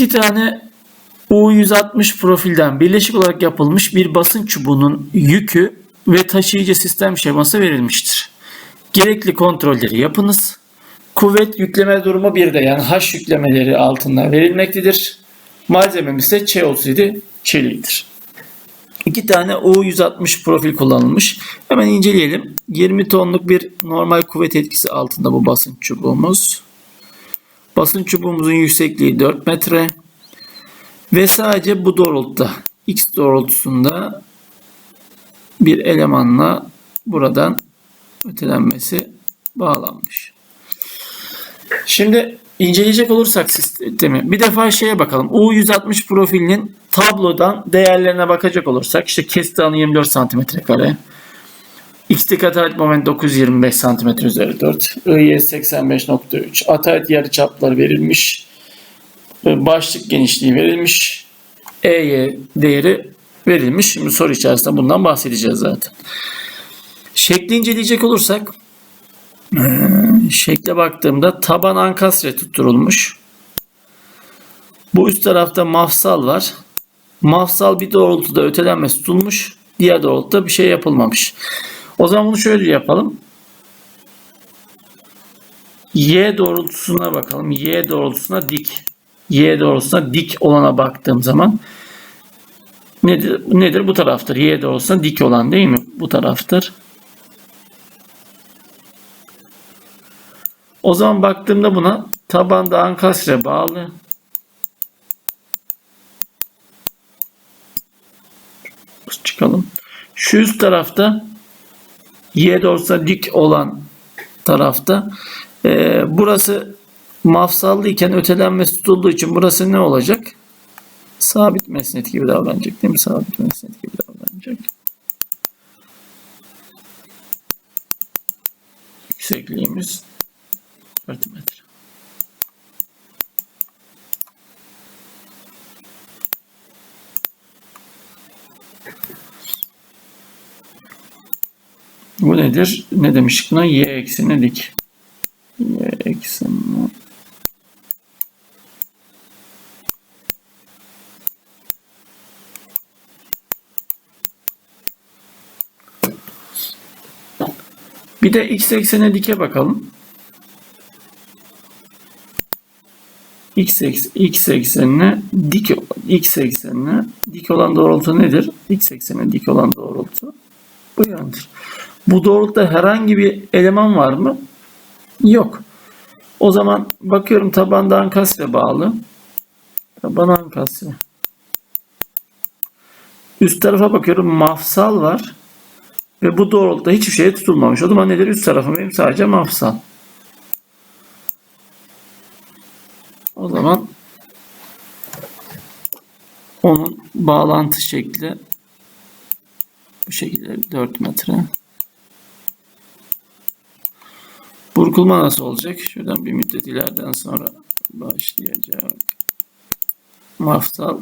İki tane U160 profilden birleşik olarak yapılmış bir basınç çubuğunun yükü ve taşıyıcı sistem şeması verilmiştir. Gerekli kontrolleri yapınız. Kuvvet yükleme durumu 1'de yani H yüklemeleri altında verilmektedir. Malzememiz ise Ç37 çeliğidir. İki tane U160 profil kullanılmış. Hemen inceleyelim. 20 tonluk bir normal kuvvet etkisi altında bu basınç çubuğumuz. Basınç çubuğumuzun yüksekliği 4 metre. Ve sadece bu doğrultuda X doğrultusunda bir elemanla buradan ötelenmesi bağlanmış. Şimdi inceleyecek olursak sistemi bir defa şeye bakalım. U160 profilinin tablodan değerlerine bakacak olursak işte kesit alanı 24 cm kare. X'lik atalet moment 925 cm üzeri 4. IS 85.3. Atalet yarı çapları verilmiş. Başlık genişliği verilmiş. EY değeri verilmiş. Şimdi soru içerisinde bundan bahsedeceğiz zaten. Şekli inceleyecek olursak şekle baktığımda taban ankastre tutturulmuş. Bu üst tarafta mafsal var. Mafsal bir doğrultuda ötelenmesi tutulmuş. Diğer doğrultuda bir şey yapılmamış. O zaman bunu şöyle yapalım. Y doğrultusuna bakalım. Y doğrultusuna dik. Y doğrultusuna dik olana baktığım zaman nedir? Nedir? Bu taraftır. Y doğrultusuna dik olan değil mi? Bu taraftır. O zaman baktığımda buna tabanda ankastre bağlı. Çıkalım. Şu üst tarafta Y doğrultusuna dik olan tarafta e, burası mafsallı iken ötelenmesi tutulduğu için burası ne olacak? Sabit mesnet gibi davranacak değil mi? Sabit mesnet gibi davranacak. Yüksekliğimiz 4 metre. Bu nedir? Ne demiştik buna? Y ekseni dik. Y eksenine Bir de x eksene dike bakalım. X, eks, x eksenine dik x eksenine dik olan doğrultu nedir? X eksenine dik olan doğrultu bu yöndür. Bu doğrultuda herhangi bir eleman var mı? Yok. O zaman bakıyorum tabanda ankastre bağlı. Taban ankastre. Üst tarafa bakıyorum mafsal var. Ve bu doğrultuda hiçbir şeye tutulmamış. O zaman nedir? Üst tarafım benim sadece mafsal. O zaman onun bağlantı şekli bu şekilde 4 metre. Burkulma nasıl olacak? Şuradan bir müddet ileriden sonra başlayacak. Mafsal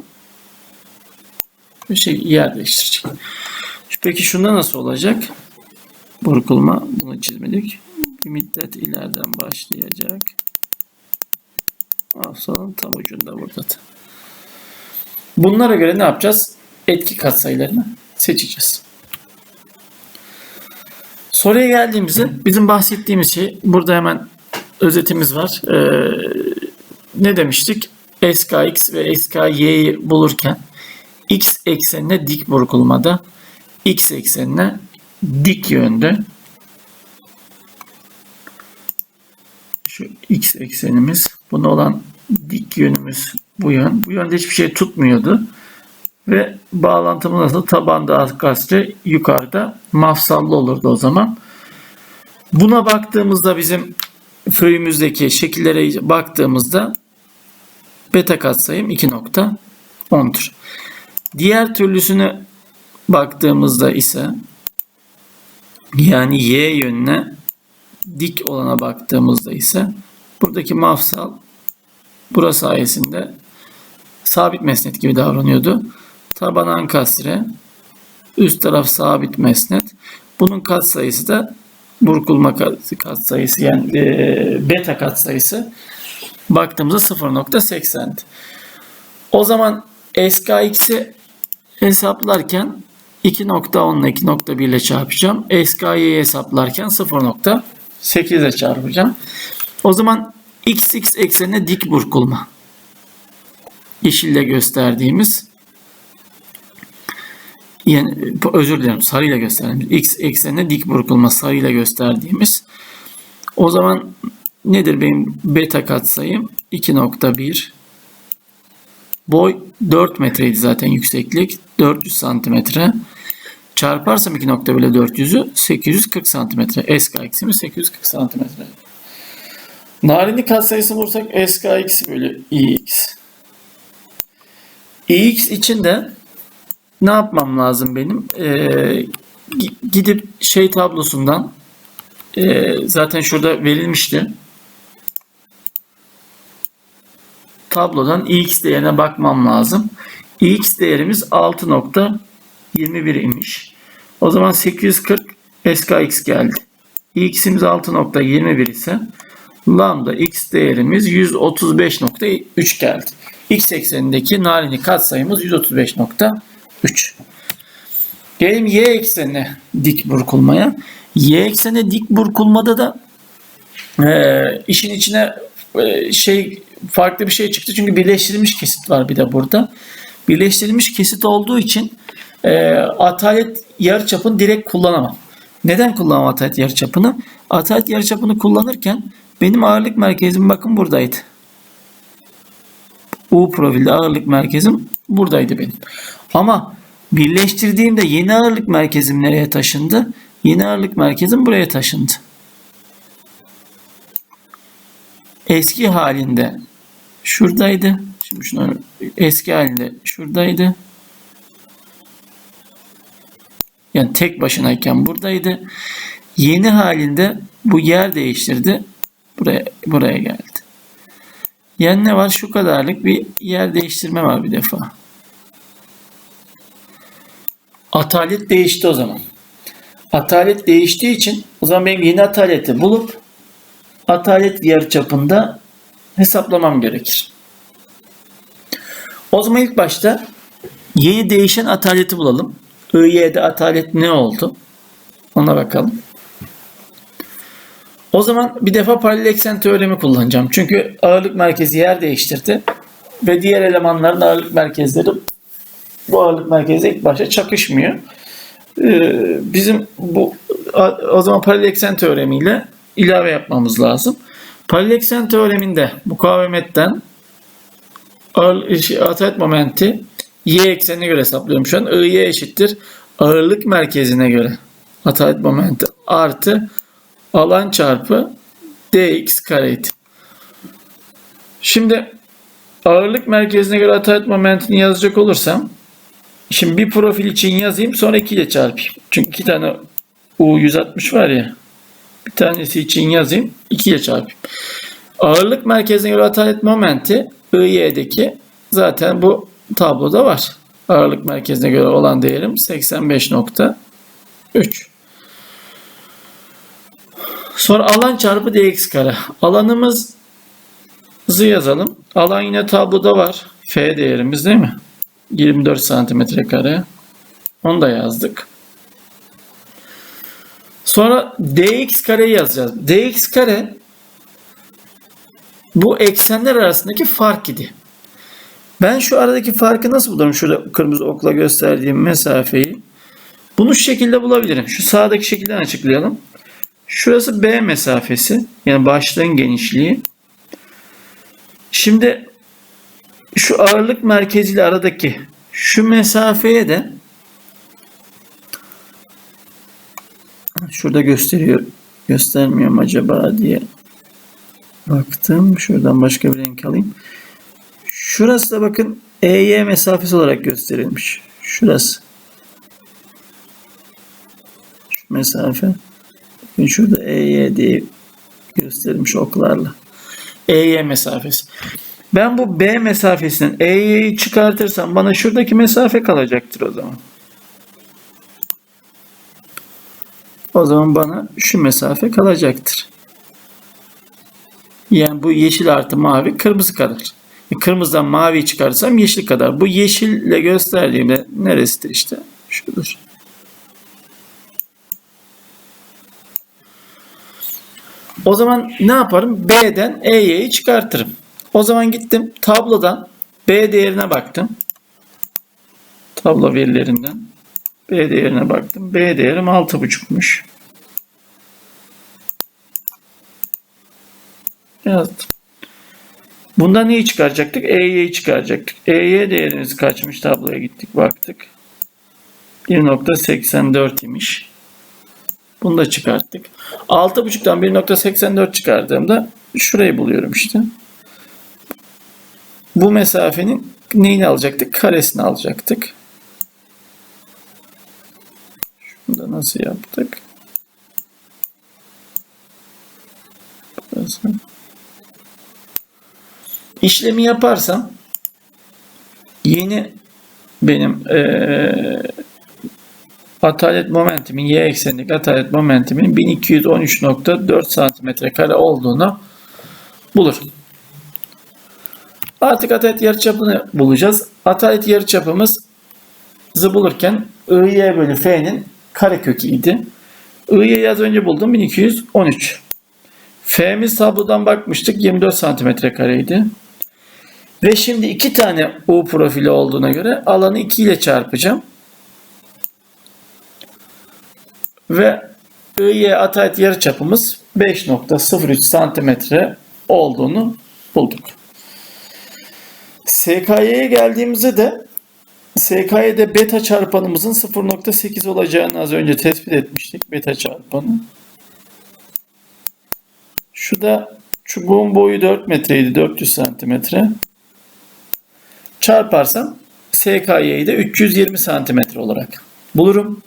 bir şey yer değiştirecek. Peki şunda nasıl olacak? Burkulma bunu çizmedik. Bir müddet ileriden başlayacak. Mafsalın tam ucunda burada. Bunlara göre ne yapacağız? Etki katsayılarını seçeceğiz. Soruya geldiğimizde bizim bahsettiğimiz şey burada hemen özetimiz var. Ee, ne demiştik? SKX ve SKY'yi bulurken X eksenine dik burkulmada X eksenine dik yönde şu X eksenimiz buna olan dik yönümüz bu yön. Bu yönde hiçbir şey tutmuyordu. Ve bağlantımız nasıl? Tabanda askastre yukarıda mafsallı olurdu o zaman. Buna baktığımızda bizim föyümüzdeki şekillere baktığımızda beta katsayım 2.10'dur. Diğer türlüsüne baktığımızda ise yani y yönüne dik olana baktığımızda ise buradaki mafsal burası sayesinde sabit mesnet gibi davranıyordu. Taban ankastre, üst taraf sabit mesnet. Bunun katsayısı da burkulma katsayısı yani e, beta katsayısı baktığımızda 0.80. O zaman SKX'i hesaplarken 2.10 ile 2.1 ile çarpacağım. SKY'yi hesaplarken 0.8 ile çarpacağım. O zaman XX eksenine dik burkulma. Yeşille gösterdiğimiz yani özür dilerim sarıyla gösterdiğimiz x eksenine dik burkulma sarıyla gösterdiğimiz o zaman nedir benim beta katsayım 2.1 boy 4 metreydi zaten yükseklik. 400 santimetre. Çarparsam 2.1 ile 400'ü 840 santimetre. SK eksimiz 840 santimetre. Narinlik katsayısı bulursak SK eksi bölü IX IX için de ne yapmam lazım benim? Ee, gidip şey tablosundan e, zaten şurada verilmişti. Tablodan x değerine bakmam lazım. x değerimiz 6.21 imiş. O zaman 840 SKX geldi. x'imiz 6.21 ise lambda x değerimiz 135.3 geldi. x eksenindeki narini katsayımız 135.3. 3. Gelelim y eksenine dik burkulmaya. Y eksenine dik burkulmada da e, işin içine e, şey farklı bir şey çıktı. Çünkü birleştirilmiş kesit var bir de burada. Birleştirilmiş kesit olduğu için e, atalet yarıçapını direkt kullanamam. Neden kullanamam atalet yarıçapını? Atalet yarıçapını kullanırken benim ağırlık merkezim bakın buradaydı. U profilde ağırlık merkezim buradaydı benim. Ama birleştirdiğimde yeni ağırlık merkezim nereye taşındı? Yeni ağırlık merkezim buraya taşındı. Eski halinde şuradaydı. Şimdi şunu eski halinde şuradaydı. Yani tek başınayken buradaydı. Yeni halinde bu yer değiştirdi. Buraya buraya geldi. Yani ne var? Şu kadarlık bir yer değiştirme var bir defa. Atalet değişti o zaman. Atalet değiştiği için o zaman benim yeni ataleti bulup atalet yarıçapında hesaplamam gerekir. O zaman ilk başta yeni değişen ataleti bulalım. IY'de atalet ne oldu? Ona bakalım. O zaman bir defa paralel eksen teoremi kullanacağım. Çünkü ağırlık merkezi yer değiştirdi. Ve diğer elemanların ağırlık merkezleri bu ağırlık merkezi ilk başta çakışmıyor. Ee, bizim bu o zaman paralel eksen teoremiyle ilave yapmamız lazım. Paralel eksen teoreminde mukavemetten atalet momenti y eksenine göre hesaplıyorum şu an. I eşittir ağırlık merkezine göre atalet momenti artı alan çarpı dx kareydi. Şimdi ağırlık merkezine göre atalet momentini yazacak olursam Şimdi bir profil için yazayım sonra 2 ile çarpayım. Çünkü iki tane U160 var ya. Bir tanesi için yazayım 2 ile çarpayım. Ağırlık merkezine göre atalet momenti IY'deki zaten bu tabloda var. Ağırlık merkezine göre olan değerim 85.3. Sonra alan çarpı dx kare. Alanımızı yazalım. Alan yine tabloda var. F değerimiz değil mi? 24 santimetre kare. Onu da yazdık. Sonra dx kare yazacağız. dx kare bu eksenler arasındaki fark idi. Ben şu aradaki farkı nasıl bulurum? Şurada kırmızı okla gösterdiğim mesafeyi. Bunu şu şekilde bulabilirim. Şu sağdaki şekilden açıklayalım. Şurası B mesafesi. Yani başlığın genişliği. Şimdi şu ağırlık merkeziyle aradaki şu mesafeye de şurada gösteriyor göstermiyorum acaba diye baktım. Şuradan başka bir renk alayım. Şurası da bakın EY mesafesi olarak gösterilmiş. Şurası. Şu mesafe. Bakın şurada EY diye gösterilmiş oklarla. EY mesafesi. Ben bu B mesafesinden E'yi çıkartırsam bana şuradaki mesafe kalacaktır o zaman. O zaman bana şu mesafe kalacaktır. Yani bu yeşil artı mavi kırmızı kadar. Kırmızıdan mavi çıkarsam yeşil kadar. Bu yeşille gösterdiğimde neresidir işte? Şudur. O zaman ne yaparım? B'den E'yi çıkartırım. O zaman gittim tablodan B değerine baktım. Tablo verilerinden B değerine baktım. B değerim 6.5'muş. Yazdım. Bundan neyi çıkaracaktık? EY'yi çıkaracaktık. EY değerimiz kaçmış tabloya gittik baktık. 1.84 imiş. Bunu da çıkarttık. 6.5'tan 1.84 çıkardığımda şurayı buluyorum işte. Bu mesafenin neyini alacaktık? Karesini alacaktık. Şunu da nasıl yaptık? Burası. İşlemi yaparsam yeni benim eee atalet momentimin y eksenindeki atalet momentimin 1213.4 santimetre kare olduğunu bulur. Artık atalet yarıçapını bulacağız. Atalet yarıçapımızı bulurken IY bölü F'nin karekökü idi. IY'yi az önce buldum 1213. F'miz tablodan bakmıştık 24 santimetre kareydi. Ve şimdi iki tane U profili olduğuna göre alanı 2 ile çarpacağım. Ve IY atalet yarıçapımız 5.03 santimetre olduğunu bulduk. SKY'ye geldiğimizde de SKY'de beta çarpanımızın 0.8 olacağını az önce tespit etmiştik. Beta çarpanı. Şu da çubuğun boyu 4 metreydi. 400 santimetre. Çarparsam SKY'yi de 320 santimetre olarak bulurum.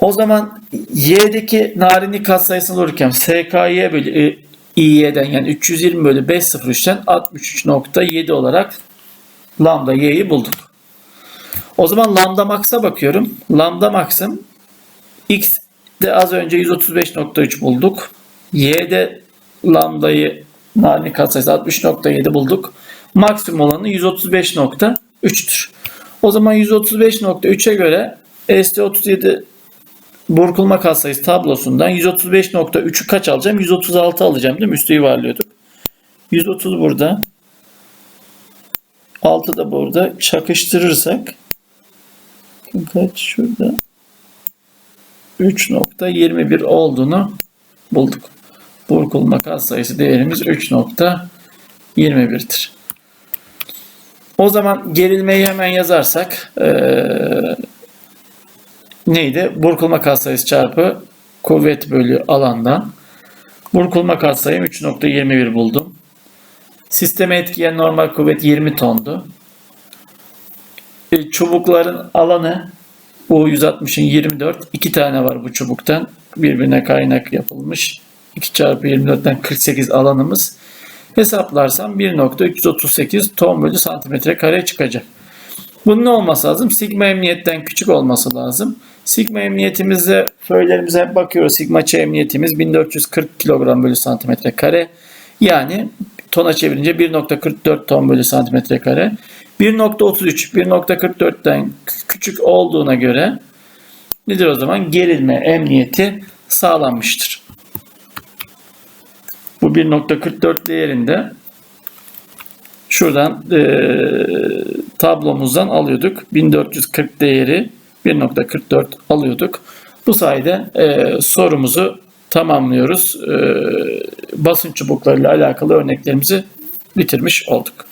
O zaman y'deki narinlik katsayısını bulurken SKY bölü İ'den yani 320 bölü 503'ten 63.7 olarak lambda y'yi bulduk. O zaman lambda max'a bakıyorum. Lambda max'ım x de az önce 135.3 bulduk. Y'de lambdayı narinlik katsayısı 60.7 bulduk. Maksimum olanı 135.3'tür. O zaman 135.3'e göre ST37 burkulma katsayısı tablosundan 135.3'ü kaç alacağım? 136 alacağım değil mi? Üstü yuvarlıyorduk. 130 burada. 6 da burada. Çakıştırırsak kaç şurada? 3.21 olduğunu bulduk. Burkulma katsayısı değerimiz 3.21'dir. O zaman gerilmeyi hemen yazarsak ee, neydi? Burkulma katsayısı çarpı kuvvet bölü alandan. Burkulma katsayım 3.21 buldum. Sisteme etkileyen normal kuvvet 20 tondu. E, Çubukların alanı bu 160'ın 24. 2 tane var bu çubuktan. Birbirine kaynak yapılmış. 2 çarpı 24'ten 48 alanımız. Hesaplarsam 1.338 ton bölü santimetre kare çıkacak. Bunun ne olması lazım? Sigma emniyetten küçük olması lazım. Sigma emniyetimizde föylerimize hep bakıyoruz. Sigma Ç emniyetimiz 1440 kilogram bölü santimetre kare. Yani tona çevirince 1.44 ton bölü santimetre kare. 1.33 1.44'ten küçük olduğuna göre nedir o zaman? Gerilme emniyeti sağlanmıştır. Bu 1.44 değerinde şuradan e, tablomuzdan alıyorduk. 1440 değeri 1.44 alıyorduk. Bu sayede e, sorumuzu tamamlıyoruz. E, basınç çubuklarıyla alakalı örneklerimizi bitirmiş olduk.